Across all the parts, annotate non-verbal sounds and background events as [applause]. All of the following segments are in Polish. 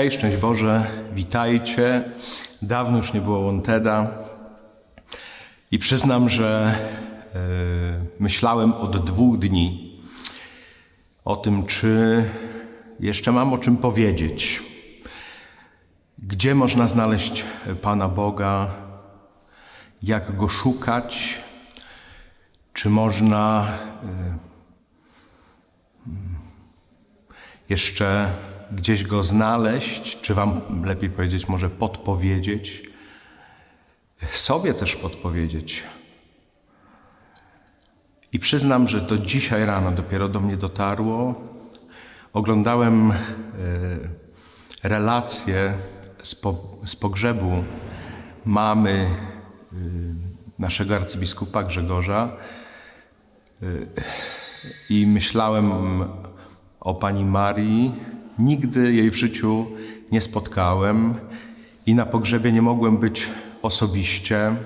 Hej, szczęść Boże, witajcie. Dawno już nie było Wonteda i przyznam, że e, myślałem od dwóch dni o tym, czy jeszcze mam o czym powiedzieć. Gdzie można znaleźć Pana Boga? Jak go szukać? Czy można e, jeszcze gdzieś go znaleźć, czy Wam lepiej powiedzieć, może podpowiedzieć, sobie też podpowiedzieć. I przyznam, że to dzisiaj rano dopiero do mnie dotarło. Oglądałem e, relację z, z pogrzebu mamy e, naszego arcybiskupa Grzegorza e, i myślałem o pani Marii. Nigdy jej w życiu nie spotkałem i na pogrzebie nie mogłem być osobiście,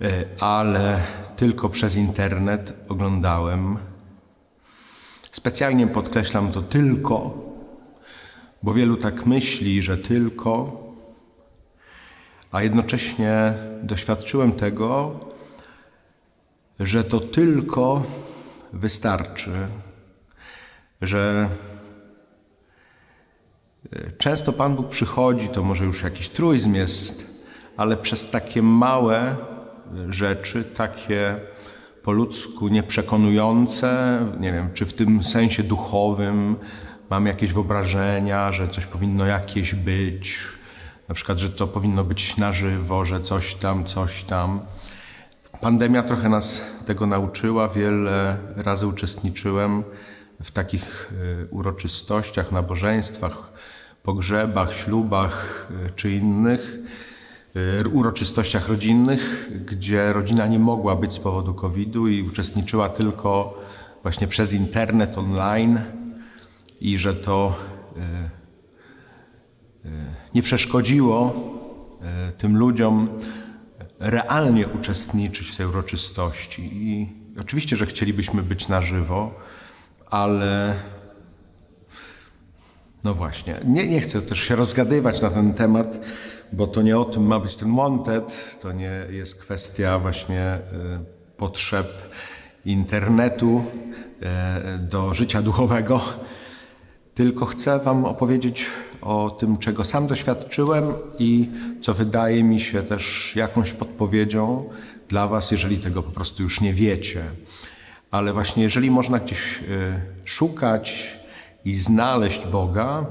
e, ale tylko przez internet oglądałem. Specjalnie podkreślam to tylko, bo wielu tak myśli, że tylko, a jednocześnie doświadczyłem tego, że to tylko wystarczy, że często Pan Bóg przychodzi, to może już jakiś truizm jest, ale przez takie małe rzeczy, takie po ludzku nieprzekonujące, nie wiem, czy w tym sensie duchowym mam jakieś wyobrażenia, że coś powinno jakieś być, na przykład, że to powinno być na żywo, że coś tam, coś tam. Pandemia trochę nas tego nauczyła, wiele razy uczestniczyłem w takich e, uroczystościach, nabożeństwach, pogrzebach, ślubach e, czy innych e, uroczystościach rodzinnych, gdzie rodzina nie mogła być z powodu COVID-u i uczestniczyła tylko właśnie przez internet, online i że to nie przeszkodziło tym ludziom realnie uczestniczyć w tej uroczystości. I oczywiście, że chcielibyśmy być na żywo, ale no właśnie, nie, nie chcę też się rozgadywać na ten temat, bo to nie o tym ma być ten wanted, to nie jest kwestia właśnie y, potrzeb internetu y, do życia duchowego, tylko chcę Wam opowiedzieć o tym, czego sam doświadczyłem i co wydaje mi się też jakąś podpowiedzią dla Was, jeżeli tego po prostu już nie wiecie. Ale właśnie jeżeli można gdzieś e, szukać i znaleźć Boga,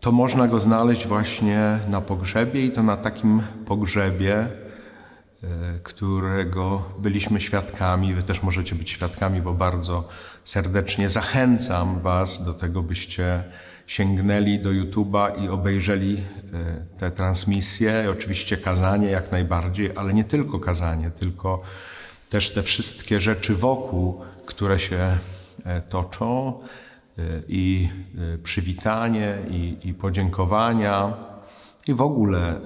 to można go znaleźć właśnie na pogrzebie i to na takim pogrzebie, e, którego byliśmy świadkami. Wy też możecie być świadkami, bo bardzo serdecznie zachęcam Was do tego, byście sięgnęli do YouTube'a i obejrzeli e, te transmisje. Oczywiście kazanie jak najbardziej, ale nie tylko kazanie, tylko też te wszystkie rzeczy wokół, które się toczą e, i e, przywitanie, i, i podziękowania, i w ogóle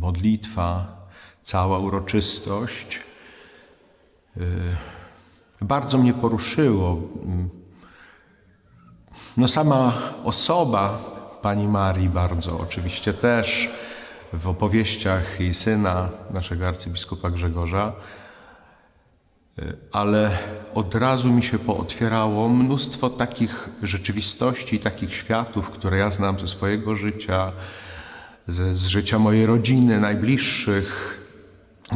modlitwa, cała uroczystość. Bardzo mnie poruszyło. No sama osoba pani Marii bardzo oczywiście też w opowieściach jej syna, naszego arcybiskupa Grzegorza, ale od razu mi się pootwierało mnóstwo takich rzeczywistości, takich światów, które ja znam ze swojego życia, z, z życia mojej rodziny, najbliższych.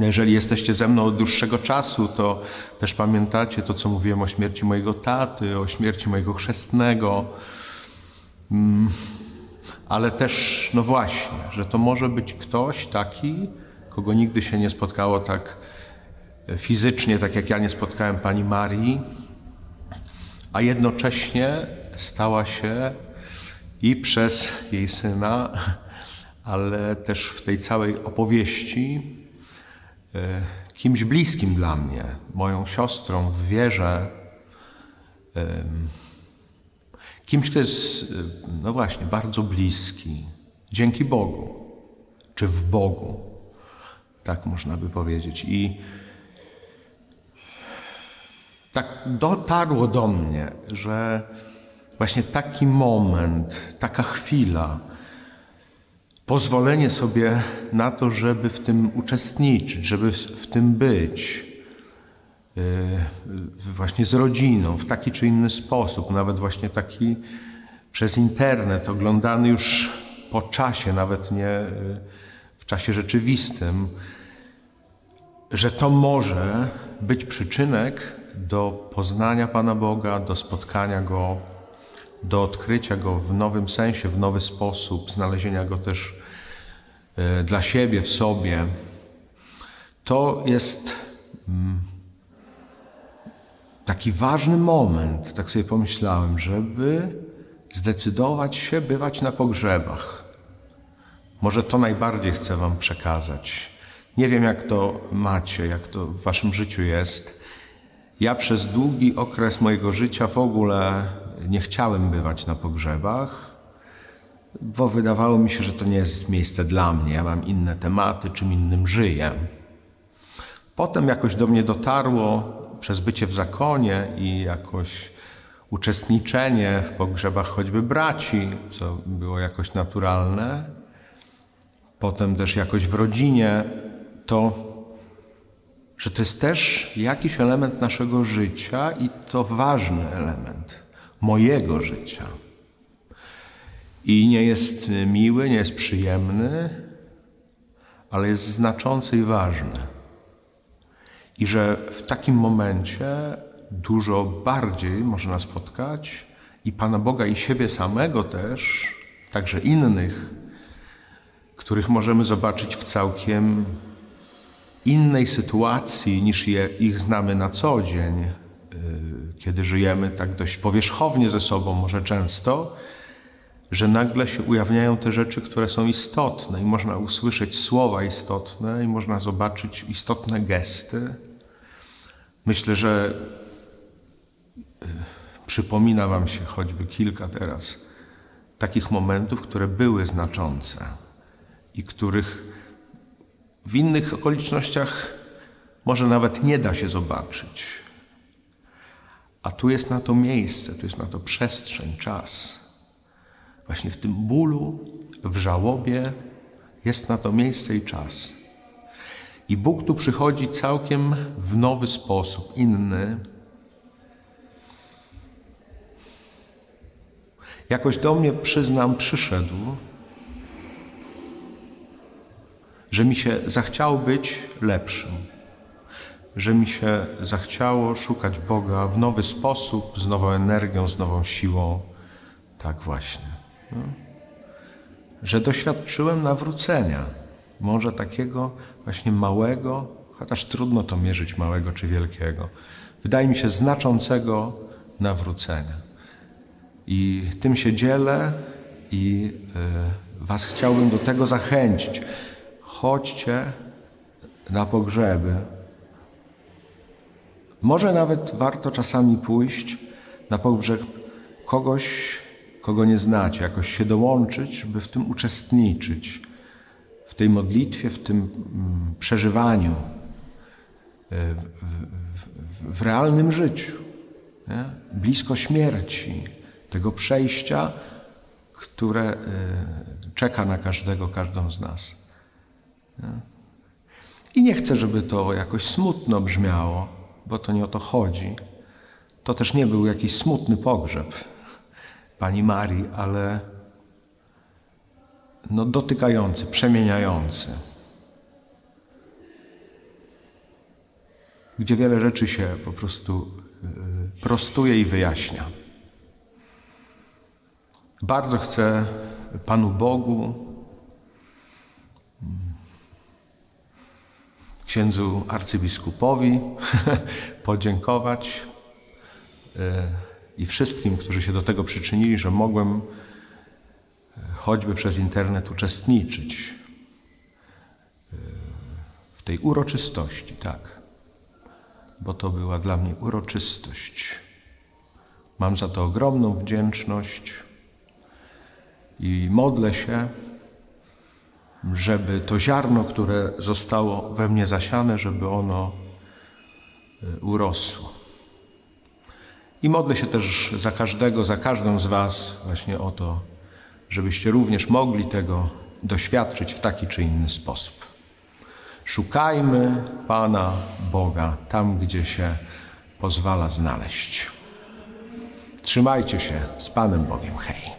Jeżeli jesteście ze mną od dłuższego czasu, to też pamiętacie to, co mówiłem o śmierci mojego taty, o śmierci mojego chrzestnego. Mm, ale też, no właśnie, że to może być ktoś taki, kogo nigdy się nie spotkało tak fizycznie, tak jak ja nie spotkałem pani Marii, a jednocześnie stała się i przez jej syna, ale też w tej całej opowieści e, kimś bliskim dla mnie, moją siostrą w wierze, kimś, kto jest, e, no właśnie, bardzo bliski, dzięki Bogu, czy w Bogu, tak można by powiedzieć. I tak dotarło do mnie, że właśnie taki moment, taka chwila, pozwolenie sobie na to, żeby w tym uczestniczyć, żeby w tym być, yy, właśnie z rodziną, w taki czy inny sposób, nawet właśnie taki przez internet, oglądany już po czasie, nawet nie yy, w czasie rzeczywistym, że to może być przyczynek do poznania Pana Boga, do spotkania Go, do odkrycia Go w nowym sensie, w nowy sposób, znalezienia Go też e, dla siebie, w sobie. To jest mm, taki ważny moment, tak sobie pomyślałem, żeby zdecydować się bywać na pogrzebach. Może to najbardziej chcę Wam przekazać. Nie wiem, jak to macie, jak to w Waszym życiu jest. Ja przez długi okres mojego życia w ogóle nie chciałem bywać na pogrzebach, bo wydawało mi się, że to nie jest miejsce dla mnie. Ja mam inne tematy, czym innym żyję. Potem jakoś do mnie dotarło przez bycie w zakonie i jakoś uczestniczenie w pogrzebach choćby braci, co było jakoś naturalne. Potem też jakoś w rodzinie, to że to jest też jakiś element naszego życia i to ważny element mojego życia. I nie jest miły, nie jest przyjemny, ale jest znaczący i ważny. I że w takim momencie dużo bardziej można spotkać i Pana Boga, i siebie samego też, także innych, których możemy zobaczyć w całkiem innej sytuacji niż je, ich znamy na co dzień, y, kiedy żyjemy tak dość powierzchownie ze sobą, może często, że nagle się ujawniają te rzeczy, które są istotne i można usłyszeć słowa istotne i można zobaczyć istotne gesty. Myślę, że y, przypomina Wam się choćby kilka teraz takich momentów, które były znaczące i których w innych okolicznościach może nawet nie da się zobaczyć. A tu jest na to miejsce, tu jest na to przestrzeń, czas. Właśnie w tym bólu, w żałobie jest na to miejsce i czas. I Bóg tu przychodzi całkiem w nowy sposób, inny. Jakoś do mnie, przyznam, przyszedł że mi się zachciało być lepszym, że mi się zachciało szukać Boga w nowy sposób, z nową energią, z nową siłą. Tak właśnie. No. Że doświadczyłem nawrócenia, może takiego właśnie małego, chociaż trudno to mierzyć małego czy wielkiego, wydaje mi się znaczącego nawrócenia. I tym się dzielę i y, Was chciałbym do tego zachęcić chodźcie na pogrzeby. Może nawet warto czasami pójść na pogrzeb kogoś, kogo nie znacie, jakoś się dołączyć, żeby w tym uczestniczyć, w tej modlitwie, w tym mm, przeżywaniu, e, w, w, w realnym życiu, nie? blisko śmierci, tego przejścia, które e, czeka na każdego, każdą z nas. I nie chcę, żeby to jakoś smutno brzmiało, bo to nie o to chodzi. To też nie był jakiś smutny pogrzeb pani Marii, ale no, dotykający, przemieniający. Gdzie wiele rzeczy się po prostu y, prostuje i wyjaśnia. Bardzo chcę Panu Bogu, księdzu arcybiskupowi [laughs] podziękować e, i wszystkim, którzy się do tego przyczynili, że mogłem e, choćby przez internet uczestniczyć e, w tej uroczystości, tak, bo to była dla mnie uroczystość. Mam za to ogromną wdzięczność i modlę się, żeby to ziarno, które zostało we mnie zasiane, żeby ono e, urosło. I modlę się też za każdego, za każdą z Was właśnie o to, żebyście również mogli tego doświadczyć w taki czy inny sposób. Szukajmy Pana Boga tam, gdzie się pozwala znaleźć. Trzymajcie się z Panem Bogiem. Hej.